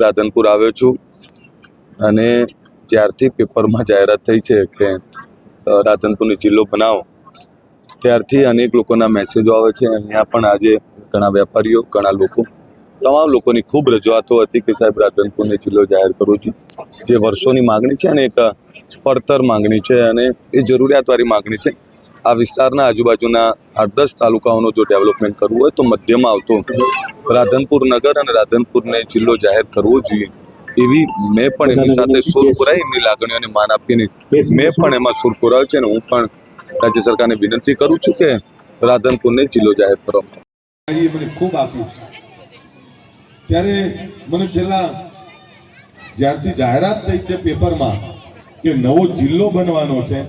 રાધનપુર આવ્યો છું. અને જ્યારથી પેપરમાં જાહેરાત થઈ છે કે રાધનપુરને જિલ્લો બનાવો. ત્યારથી અનેક લોકોના મેસેજો આવે છે. અહીંયા પણ આજે ઘણા વેપારીઓ, ઘણા લોકો, તમામ લોકોની ખૂબ રજૂઆતો હતી કે સાહેબ, રાધનપુરને જિલ્લો જાહેર કરવો જોઈએ જે વર્ષોની માગણી છે ને એક પડતર માગણી છે અને એ જરૂરિયાતવાળી માગણી છે. આ વિસ્તારના આજુબાજુના આઠ દસ તાલુકાઓનો જો ડેવલપમેન્ટ કરવું હોય તો મધ્યમાં આવતો રાધનપુર નગર અને રાધનપુરને જિલ્લો જાહેર કરવો જોઈએ. એવી મેં પણ એમની સાથે સુર પુરાઈ એમની લાગણીઓને માન આપીને મેં પણ એમાં સુર પુરાવ્યો છે અને હું પણ રાજ્ય સરકારને વિનંતી કરું છું કે રાધનપુરને જિલ્લો જાહેર કરવામાં મને ખૂબ આપ્યું છે. ત્યારે મને છેલ્લા જ્યારથી જાહેરાત થઈ છે પેપરમાં કે નવો જિલ્લો બનવાનો છે.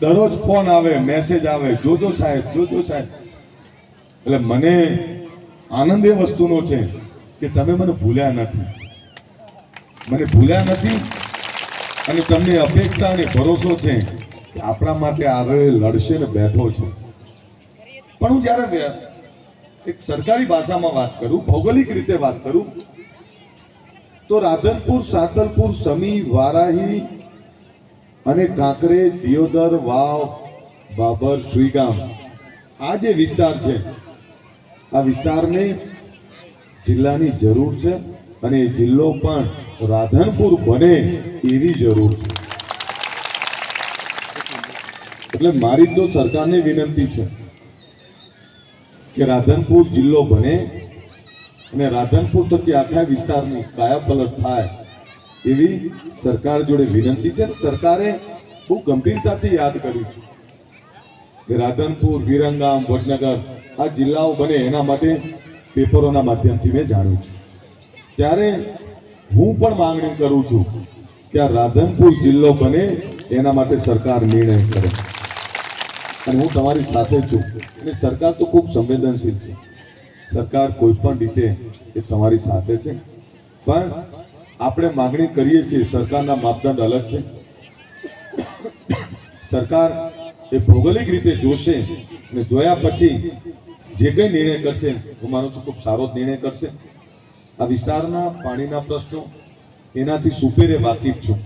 દરરોજ ફોન આવે મેસેજ આવે જોજો સાહેબ જોજો સાહેબ. એટલે મને આનંદ એ વસ્તુનો છે કે તમે મને ભૂલ્યા નથી. મને ભૂલ્યા નથી અને તમને અપેક્ષા અને ભરોસો છે કે આપણા માટે આગળ લડશે ને બેઠો છે. પણ હું જ્યારે એક સરકારી ભાષામાં વાત કરું, ભૌગોલિક રીતે વાત કરું, તો રાધનપુર, સાતલપુર, સમી, વારાહી અને કાંકરે, દિયોદર, વાવ, બાબર સુઈગામ આ જે વિસ્તાર છે આ વિસ્તારને જિલ્લાની જરૂર છે અને જિલ્લો પણ રાધનપુર બને એવી જરૂર છે. એટલે મારી તો સરકારને વિનંતી છે કે રાધનપુર જિલ્લો બને અને રાધનપુર થકી આખા વિસ્તારની કાયાપલટ થાય એવી સરકાર જોડે વિનંતી છે. સરકારે બહુ ગંભીરતાથી યાદ કર્યું છે. રાધનપુર, વિરંગામ, વડનગર આ જિલ્લાઓ બને એના માટે પેપરોના માધ્યમથી મેં જાણ્યું છે. ત્યારે હું પણ માંગણી કરું છું કે આ રાધનપુર જિલ્લો બને એના માટે સરકાર નિર્ણય કરે. અને હું તમારી સાથે છું. અને સરકાર તો ખૂબ સંવેદનશીલ છે. સરકાર કોઈ પણ રીતે એ તમારી સાથે છે. પણ આપણે માગણી કરીએ છીએ, સરકારના માપદંડ અલગ છે. સરકાર એ ભૌગોલિક રીતે જોશે અને જોયા પછી જે કંઈ નિર્ણય કરશે, હું માનું છું ખૂબ સારો નિર્ણય કરશે. આ વિસ્તારના પાણીના પ્રશ્નો, એનાથી સુપેરે વાકેફ છું.